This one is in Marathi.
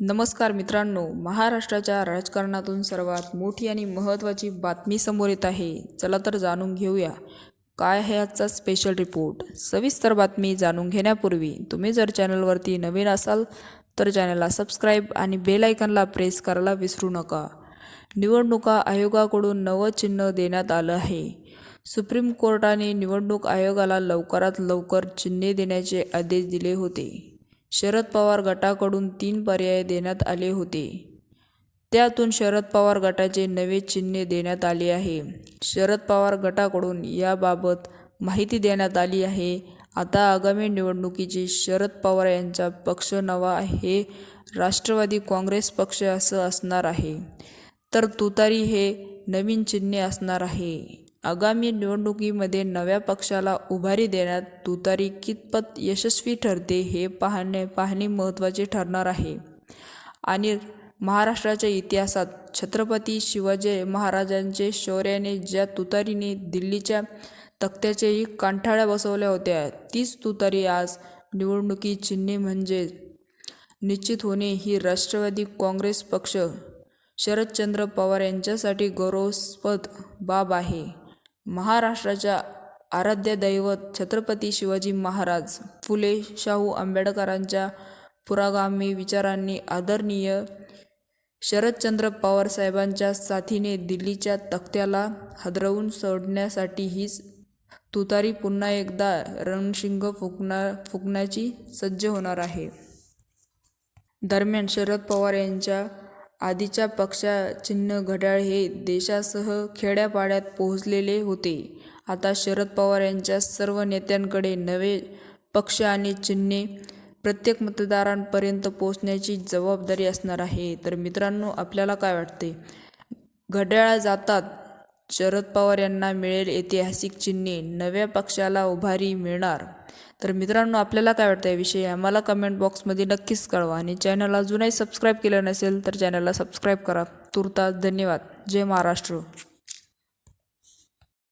नमस्कार मित्रांनो महाराष्ट्राच्या राजकारणातून सर्वात मोठी आणि महत्त्वाची बातमी समोर येत आहे. चला तर जाणून घेऊया. काय आहे आजचा स्पेशल रिपोर्ट सविस्तर बातमी जाणून घेण्यापूर्वी तुम्ही जर चॅनलवरती नवीन असाल तर चॅनलला सबस्क्राईब आणि बेल आयकनला प्रेस करायला विसरू नका. निवडणुका आयोगाकडून नवं चिन्ह देण्यात आलं आहे. सुप्रीम कोर्टाने निवडणूक आयोगाला लवकरात लवकर चिन्हे देण्याचे आदेश दिले होते. शरद पवार गटाकडून तीन पर्याय देण्यात आले होते. त्यातून शरद पवार गटाचे नवे चिन्हे देण्यात आले आहे. शरद पवार गटाकडून याबाबत माहिती देण्यात आली आहे. आता आगामी निवडणुकीची शरद पवार यांचा पक्ष नवा हे राष्ट्रवादी काँग्रेस पक्ष असं असणार आहे. तर तुतारी हे नवीन चिन्हे असणार आहे. आगामी निवडणुकीमध्ये नव्या पक्षाला उभारी देण्यात तुतारी कितपत यशस्वी ठरते हे पाहणे पाहणे महत्त्वाचे ठरणार आहे. आणि महाराष्ट्राच्या इतिहासात छत्रपती शिवाजी महाराजांचे शौर्याने ज्या तुतारीने दिल्लीच्या तख्त्याच्याही कांठाळ्या बसवल्या होत्या तीच तुतारी आज निवडणुकी चिन्हे म्हणजे निश्चित होणे ही राष्ट्रवादी काँग्रेस पक्ष शरदचंद्र पवार यांच्यासाठी गौरवस्पद बाब आहे. महाराष्ट्राच्या आराध्य दैवत छत्रपती शिवाजी महाराज फुले शाहू आंबेडकरांच्या पुरागामी विचारांनी आदरणीय शरदचंद्र पवार साहेबांच्या साथीने दिल्लीच्या तख्त्याला हादरवून सोडण्यासाठी हीच तुतारी पुन्हा एकदा रणशिंग फुकणा फुकण्याची सज्ज होणार आहे. दरम्यान शरद पवार यांच्या आधीच्या पक्षा चिन्ह घड्याळ हे देशासह खेड्यापाड्यात पोहोचलेले होते. आता शरद पवार यांच्या सर्व नेत्यांकडे नवे पक्ष आणि चिन्हे प्रत्येक मतदारांपर्यंत पोहोचण्याची जबाबदारी असणार आहे. तर मित्रांनो आपल्याला काय वाटते? घड्याळ जातात शरद पवार यांना मिळेल ऐतिहासिक चिन्हे नव्या पक्षाला उभारी मिळणार. तर मित्रांनो आपल्याला काय वाटतं याविषयी आम्हाला कमेंट बॉक्समध्ये नक्कीच कळवा आणि चॅनल अजूनही सबस्क्राईब केलं नसेल तर चॅनलला सबस्क्राईब करा. तुर्तास धन्यवाद. जय महाराष्ट्र.